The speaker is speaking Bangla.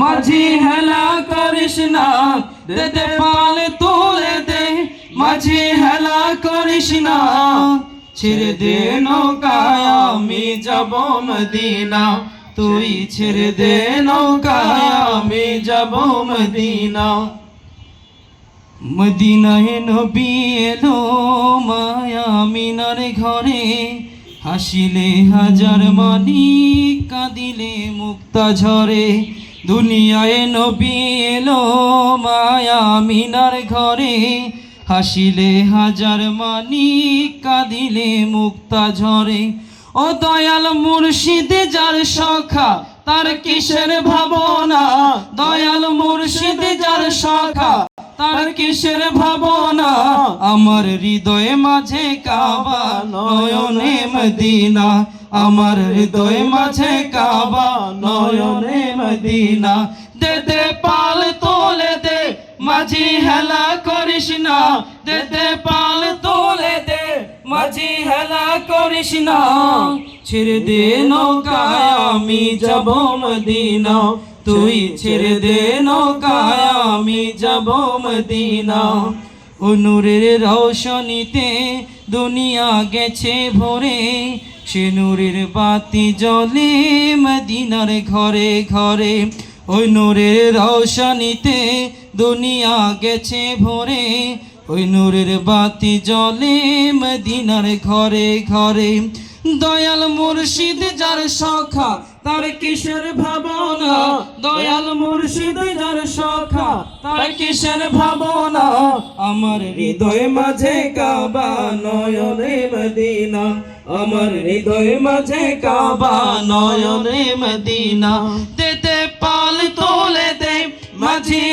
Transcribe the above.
মাঝি হেলা করিস না, দে দে পাল তুলে দে। মাঝি হেলা করিস না, ছেড়ে দে নৌকায়, আমি যাব মদিনা। তুই ছেড়ে দে নৌকায়, আমি যাব মদিনা। মদিনায় নবী এলো মায়া মিনার ঘরে। হাসিলে হাজার মানি কাঁদিলে মুক্তা ঝরে। দুনিয়ায় নবী এলো মায়া মিনার ঘরে। হাসিলে হাজার মানি কাঁদিলে মুক্তা ঝরে। ও দয়াল মুর্শিদ, যার সখা, তার কিসের ভাবনা? দয়াল মুর্শিদ, যার সখা, তার কিসের ভাবনা? আমার হৃদয়ে মাঝে কাবা নয়নে মদিনা। আমার হৃদয়ে মাঝে কাবা, নয়নে মদিনা। দে দে পাল তোলে দে, মাঝি হেলা করিস না। দে দে পাল তোলে দে, মাঝি হেলা করিস না। ছেড়ে দে নৌকায়, আমি যাব মদিনা। তুই ছেড়ে দে নৌকায়, আমি যাব মদিনা। ও নূরের রৌশনীতে দুনিয়া গেছে ভরে সে নূরের বাতি জ্বলে মদিনার ঘরে ঘরে। ওই নূরের রৌশনীতে দুনিয়া গেছে ভরে ওই নূরের বাতি জ্বলে মদিনার ঘরে ঘরে। দয়াল মুর্শিদ যার সখা তার কিসের ভাবনা? দয়াল মুর্শিদ যার সখা তার কিসের ভাবনা? আমার হৃদয় মাঝে কাবা নয়নে মদিনা। আমার হৃদয় মাঝে কাবা নয়নে মদিনা। দে দে পাল তোলে দে মাঝে